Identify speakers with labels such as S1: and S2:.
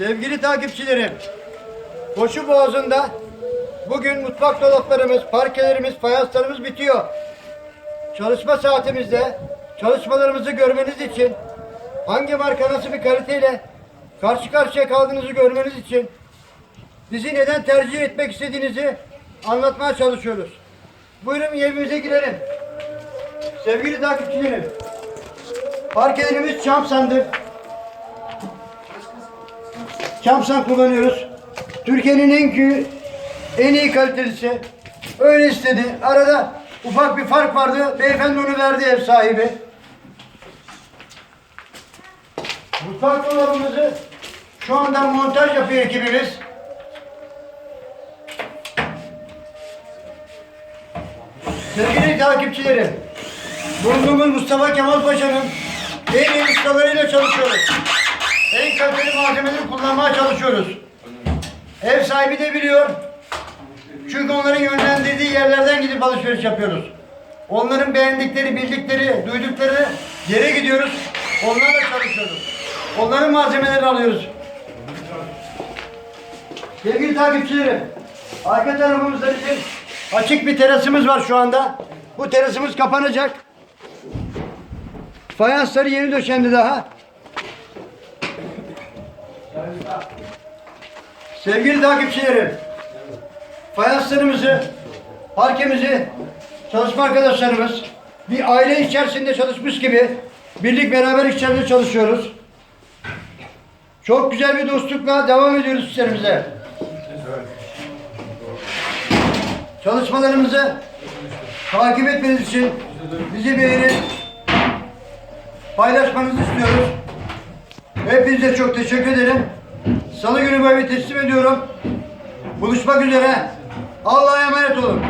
S1: Sevgili takipçilerim, Koşu Boğazı'nda bugün mutfak dolaplarımız, parkelerimiz, fayanslarımız bitiyor. Çalışma saatimizde çalışmalarımızı görmeniz için hangi marka nasıl bir kaliteyle karşı karşıya kaldığınızı görmeniz için bizi neden tercih etmek istediğinizi anlatmaya çalışıyoruz. Buyurun evimize girelim. Sevgili takipçilerim, parkelerimiz çam sandık. Çamsan kullanıyoruz. Türkiye'nin en en iyi kalitelisi. Öyle istedi. Arada ufak bir fark vardı. Beyefendi onu verdi ev sahibi. Mutfak dolabımızı şu anda montaj yapıyor ekibimiz. Sevgili takipçilerim, bulunduğumuz Mustafa Kemal Paşa'nın en iyi ustalarıyla çalışıyoruz. Malzemeleri kullanmaya çalışıyoruz. Ev sahibi de biliyor. Çünkü onların yönlendirdiği yerlerden gidip alışveriş yapıyoruz. Onların beğendikleri, bildikleri, duydukları yere gidiyoruz. Onlarla çalışıyoruz. Onların malzemelerini alıyoruz. Sevgili takipçilerim, arka tarafımızda bizim açık bir terasımız var şu anda. Bu terasımız kapanacak. Fayansları yeni döşendi daha. Sevgili takipçilerim, fayanslarımızı, parkemizi, çalışma arkadaşlarımız bir aile içerisinde çalışmış gibi birlik beraber içerisinde çalışıyoruz. Çok güzel bir dostlukla devam ediyoruz işlerimize. Çalışmalarımızı takip etmeniz için bizi beğenip paylaşmanızı istiyoruz. Hepinize çok teşekkür ederim. Salı günü bu evi teslim ediyorum. Buluşmak üzere. Allah'a emanet olun.